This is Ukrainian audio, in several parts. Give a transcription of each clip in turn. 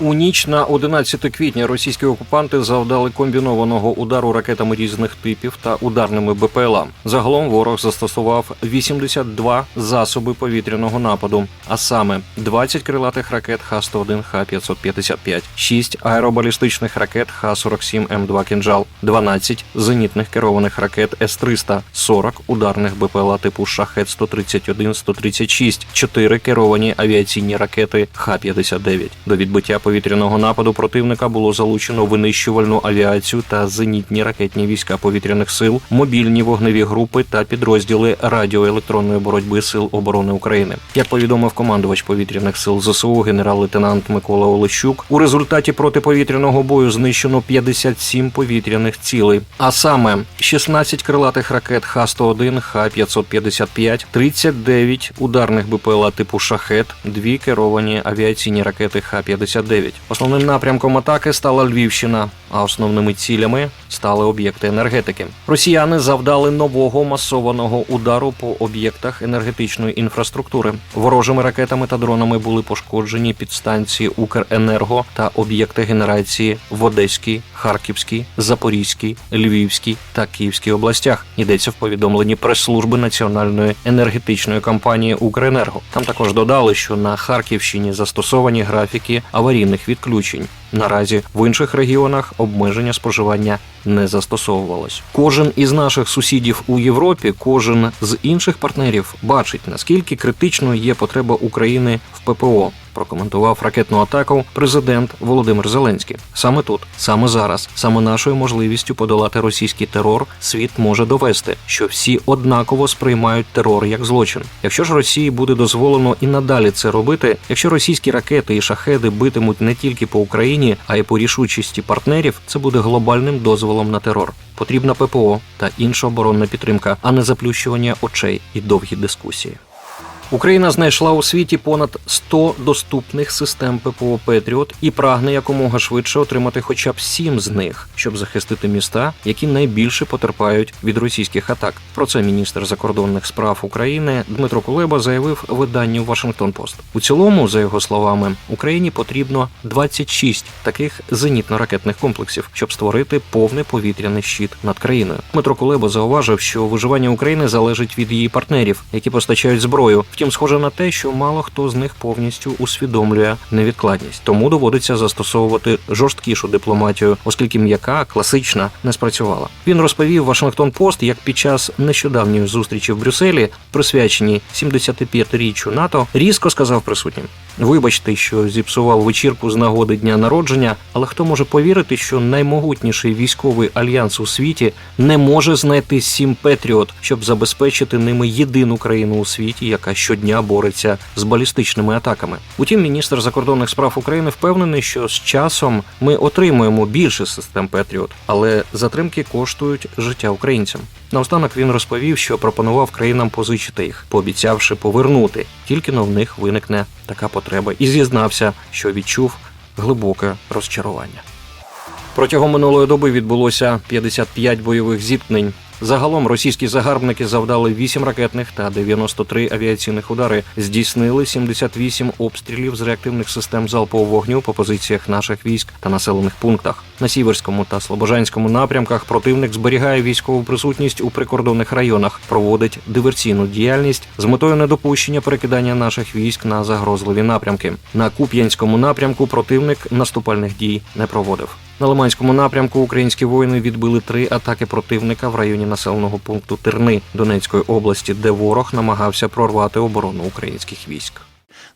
У ніч на 11 квітня російські окупанти завдали комбінованого удару ракетами різних типів та ударними БПЛА. Загалом ворог застосував 82 засоби повітряного нападу, а саме 20 крилатих ракет Х-101, Х-555, 6 аеробалістичних ракет Х-47М2 «Кінжал», 12 зенітних керованих ракет С-300, 40 ударних БПЛА типу Шахет-131, 136, 4 керовані авіаційні ракети Х-59. До відбиття повітряного нападу противника було залучено винищувальну авіацію та зенітні ракетні війська повітряних сил, мобільні вогневі групи та підрозділи радіоелектронної боротьби сил оборони України. Як повідомив командувач повітряних сил ЗСУ генерал-лейтенант Микола Олещук, у результаті протиповітряного бою знищено 57 повітряних цілей, а саме 16 крилатих ракет Х-101, Х-555, 39 ударних БПЛА типу Шахет, дві керовані авіаційні ракети Х-59. Основним напрямком атаки стала Львівщина, а основними цілями стали об'єкти енергетики. Росіяни завдали нового масованого удару по об'єктах енергетичної інфраструктури. Ворожими ракетами та дронами були пошкоджені підстанції Укренерго та об'єкти генерації в Одеській, Харківській, Запорізькій, Львівській та Київській областях. Йдеться в повідомленні прес-служби національної енергетичної компанії Укренерго. Там також додали, що на Харківщині застосовані графіки аварійних відключень. Наразі в інших регіонах обмеження споживання не застосовувалось. Кожен із наших сусідів у Європі, кожен з інших партнерів бачить наскільки критичною є потреба України в ППО. Прокоментував ракетну атаку президент Володимир Зеленський. Саме тут, саме зараз, саме нашою можливістю подолати російський терор, світ може довести, що всі однаково сприймають терор як злочин. Якщо ж Росії буде дозволено і надалі це робити, якщо російські ракети і шахеди битимуть не тільки по Україні, а й по рішучості партнерів, це буде глобальним дозволом на терор. Потрібна ППО та інша оборонна підтримка, а не заплющування очей і довгі дискусії. Україна знайшла у світі понад 100 доступних систем ППО Петріот і прагне якомога швидше отримати хоча б сім з них, щоб захистити міста, які найбільше потерпають від російських атак. Про це міністр закордонних справ України Дмитро Кулеба заявив виданню Вашингтон Пост. У цілому, за його словами, Україні потрібно 26 таких зенітно-ракетних комплексів, щоб створити повний повітряний щит над країною. Дмитро Кулеба зауважив, що виживання України залежить від її партнерів, які постачають зброю. Втім, схоже на те, що мало хто з них повністю усвідомлює невідкладність, тому доводиться застосовувати жорсткішу дипломатію, оскільки м'яка класична не спрацювала. Він розповів Вашингтон Пост, як під час нещодавньої зустрічі в Брюсселі, присвяченій 75-річчю НАТО, різко сказав присутнім: Вибачте, що зіпсував вечірку з нагоди дня народження, але хто може повірити, що наймогутніший військовий альянс у світі не може знайти сім Петріот, щоб забезпечити ними єдину країну у світі, яка щодня бореться з балістичними атаками. Утім, міністр закордонних справ України впевнений, що з часом ми отримуємо більше систем Петріот, але затримки коштують життя українцям. Наостанок він розповів, що пропонував країнам позичити їх, пообіцявши повернути, тільки но в них виникне така потреба, і зізнався, що відчув глибоке розчарування. Протягом минулої доби відбулося 55 бойових зіткнень. Загалом російські загарбники завдали 8 ракетних та 93 авіаційних удари, здійснили 78 обстрілів з реактивних систем залпового вогню по позиціях наших військ та населених пунктах. На сіверському та слобожанському напрямках противник зберігає військову присутність у прикордонних районах, проводить диверсійну діяльність з метою недопущення перекидання наших військ на загрозливі напрямки. На Куп'янському напрямку противник наступальних дій не проводив. На Лиманському напрямку українські воїни відбили три атаки противника в районі населеного пункту Терни Донецької області, де ворог намагався прорвати оборону українських військ.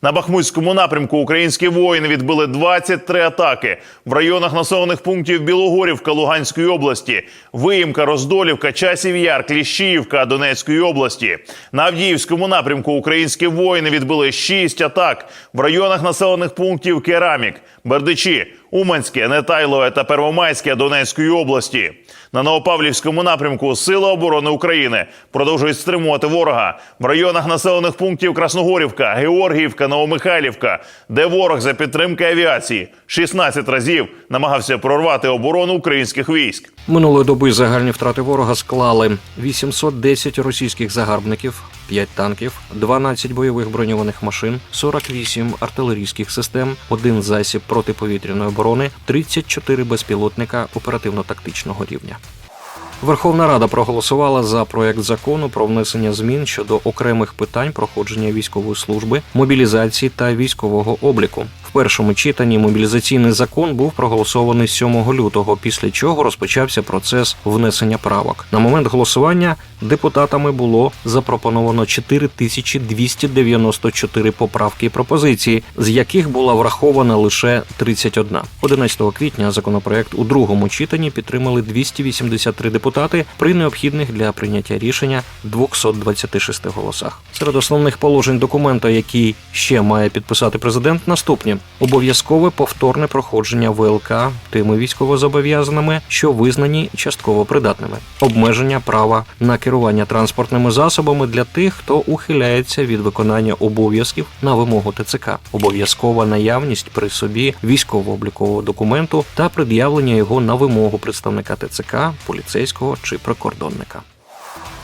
На Бахмутському напрямку українські воїни відбили 23 атаки в районах населених пунктів Білогорівка Луганської області, Виїмка, Роздолівка, Часів Яр, Кліщіївка Донецької області. На Авдіївському напрямку українські воїни відбили 6 атак в районах населених пунктів Керамік, Бердичі, Уманське, Нетайлове та Первомайське Донецької області. На Новопавлівському напрямку Сили оборони України продовжують стримувати ворога в районах населених пунктів Красногорівка, Георгіївка, Новомихайлівка, де ворог за підтримки авіації 16 разів намагався прорвати оборону українських військ. Минулої доби загальні втрати ворога склали 810 російських загарбників, 25 танків, 12 бойових броньованих машин, 48 артилерійських систем, один засіб протиповітряної оборони, 34 безпілотника оперативно-тактичного рівня. Верховна Рада проголосувала за проект закону про внесення змін щодо окремих питань проходження військової служби, мобілізації та військового обліку. Першому читанні мобілізаційний закон був проголосований 7 лютого, після чого розпочався процес внесення правок. На момент голосування депутатами було запропоновано 4294 поправки і пропозиції, з яких була врахована лише 31. 11 квітня законопроект у другому читанні підтримали 283 депутати при необхідних для прийняття рішення 226 голосах. Серед основних положень документа, який ще має підписати президент, наступні: обов'язкове повторне проходження ВЛК тими військовозобов'язаними, що визнані частково придатними, обмеження права на керування транспортними засобами для тих, хто ухиляється від виконання обов'язків на вимогу ТЦК, обов'язкова наявність при собі військово-облікового документу та пред'явлення його на вимогу представника ТЦК, поліцейського чи прикордонника.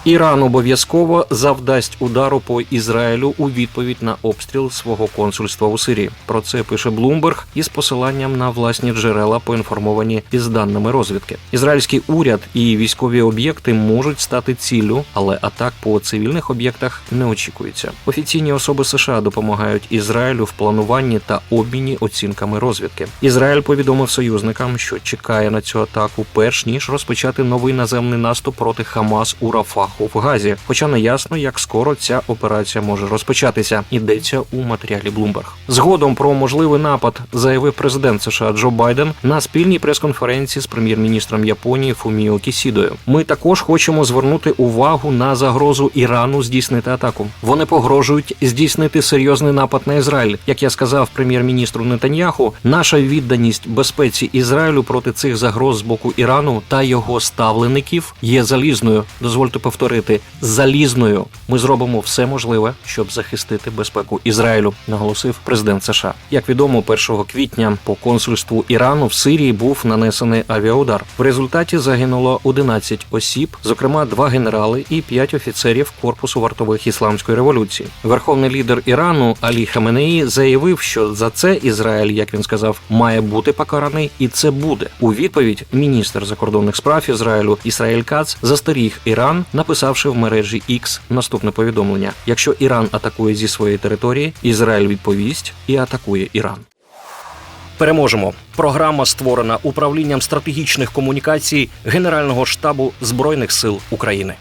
Іран обов'язково завдасть удару по Ізраїлю у відповідь на обстріл свого консульства у Сирії. Про це пише Блумберг із посиланням на власні джерела, поінформовані із даними розвідки. Ізраїльський уряд і військові об'єкти можуть стати ціллю, але атак по цивільних об'єктах не очікується. Офіційні особи США допомагають Ізраїлю в плануванні та обміні оцінками розвідки. Ізраїль повідомив союзникам, що чекає на цю атаку, перш ніж розпочати новий наземний наступ проти Хамас у Рафаху в Газі. Хоча не ясно, як скоро ця операція може розпочатися. Йдеться у матеріалі Bloomberg. Згодом про можливий напад заявив президент США Джо Байден на спільній прес-конференції з прем'єр-міністром Японії Фуміо Кісідою. Ми також хочемо звернути увагу на загрозу Ірану здійснити атаку. Вони погрожують здійснити серйозний напад на Ізраїль. Як я сказав прем'єр-міністру Нетаньяху, наша відданість безпеці Ізраїлю проти цих загроз з боку Ірану та його ставлеників є залізною. Дозвольте повторити залізною. Ми зробимо все можливе, щоб захистити безпеку Ізраїлю, наголосив президент США. Як відомо, 1 квітня по консульству Ірану в Сирії був нанесений авіаудар. В результаті загинуло 11 осіб, зокрема два генерали і 5 офіцерів корпусу вартових ісламської революції. Верховний лідер Ірану Алі Хаменеї заявив, що за це Ізраїль, як він сказав, має бути покараний, і це буде. У відповідь міністр закордонних справ Ізраїлю Ісраїль Кац застеріг Іран, написавши в мережі X наступне повідомлення: якщо Іран атакує зі своєї території, Ізраїль відповість і атакує Іран. Переможемо. Програма створена управлінням стратегічних комунікацій Генерального штабу збройних сил України.